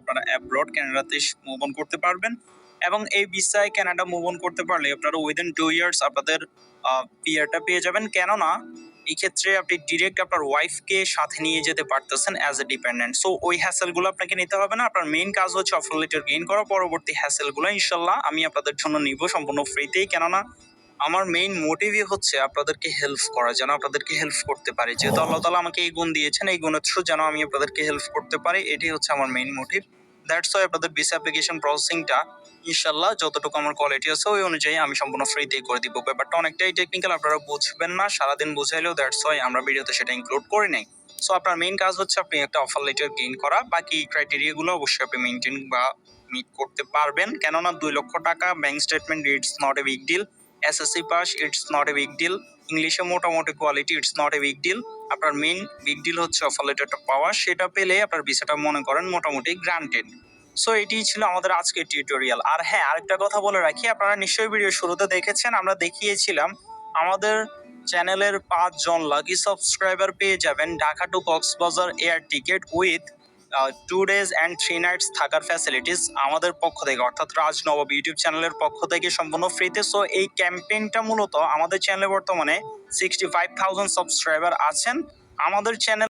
আপনারা অ্যাব্রড কানাডাতে move on করতে পারবেন। এবং এই ভিসায় ক্যানাডা মুভ অন করতে পারলে আপনারা উইদিন টু ইয়ার্স আপনাদের পিয়ারটা পেয়ে যাবেন। কেননা এই ক্ষেত্রে আপনি ডিরেক্ট আপনার ওয়াইফকে সাথে নিয়ে যেতে পারতেছেন অ্যাজ এ ডিপেন্ডেন্ট সো ওই হ্যাসেলগুলো আপনাকে নিতে হবে না। আপনার মেইন কাজ হচ্ছে অফার লেটার গেইন করা। পরবর্তী হ্যাসেলগুলো ইনশাল্লাহ আমি আপনাদের জন্য নিব সম্পূর্ণ ফ্রিতেই কেননা আমার মেইন মোটিভই হচ্ছে আপনাদেরকে হেল্প করা যেন আপনাদেরকে হেল্প করতে পারি। যেহেতু আল্লাহ তালা আমাকে এই গুণ দিয়েছেন এই গুণের থ্রু যেন আমি আপনাদেরকে হেল্প করতে পারি এটি হচ্ছে আমার মেইন মোটিভ দ্যাটস ওয়াই আপনাদের ভিসা অ্যাপ্লিকেশন প্রসেসিংটা ইনশাল্লাহ যতটুকু আমার কোয়ালিটি আছে ওই অনুযায়ী আমি সম্পূর্ণ ফ্রিতেই করে দিব। ব্যাপারটা অনেকটাই টেকনিক্যাল আপনারা বুঝবেন না সারাদিন বুঝাইলেও দ্যাটস ওয়াই আমরা ভিডিওতে সেটা ইনক্লুড করে নেই। সো আপনার মেইন কাজ হচ্ছে আপনি একটা অফার লেটার গেইন করা বাকি ক্রাইটেরিয়াগুলো অবশ্যই আপনি মেনটেন বা মিট করতে পারবেন। কেননা দুই লক্ষ টাকা bank statement it's not a big deal SSC pass it's not a big deal ইংলিশে মোটামুটি quality it's not a big deal আপনার মেইন বিগ ডিল হচ্ছে অফার লেটারটা পাওয়া, সেটা পেলে আপনার ভিসাটা মনে করেন মোটামুটি গ্রান্টেড সো এটি ছিল আমাদের আজকের টিউটোরিয়াল আর হ্যাঁ আরেকটা কথা বলে রাখি, আপনারা নিশ্চয়ই ভিডিও শুরুতে দেখেছেন, আমরা দেখিয়েছিলাম আমাদের চ্যানেলের পাঁচজন লাকি সাবস্ক্রাইবার পেয়ে যাবেন Dhaka to Cox's Bazar air ticket with two days and three nights থাকার ফ্যাসিলিটিস আমাদের পক্ষ থেকে, অর্থাৎ রাজ নবাব ইউটিউব চ্যানেলের পক্ষ থেকে সম্পূর্ণ ফ্রিতে সো এই ক্যাম্পেইনটা মূলত আমাদের চ্যানেলে বর্তমানে সিক্সটি ফাইভ থাউজেন্ড সাবস্ক্রাইবার আছেন। আমাদের চ্যানেল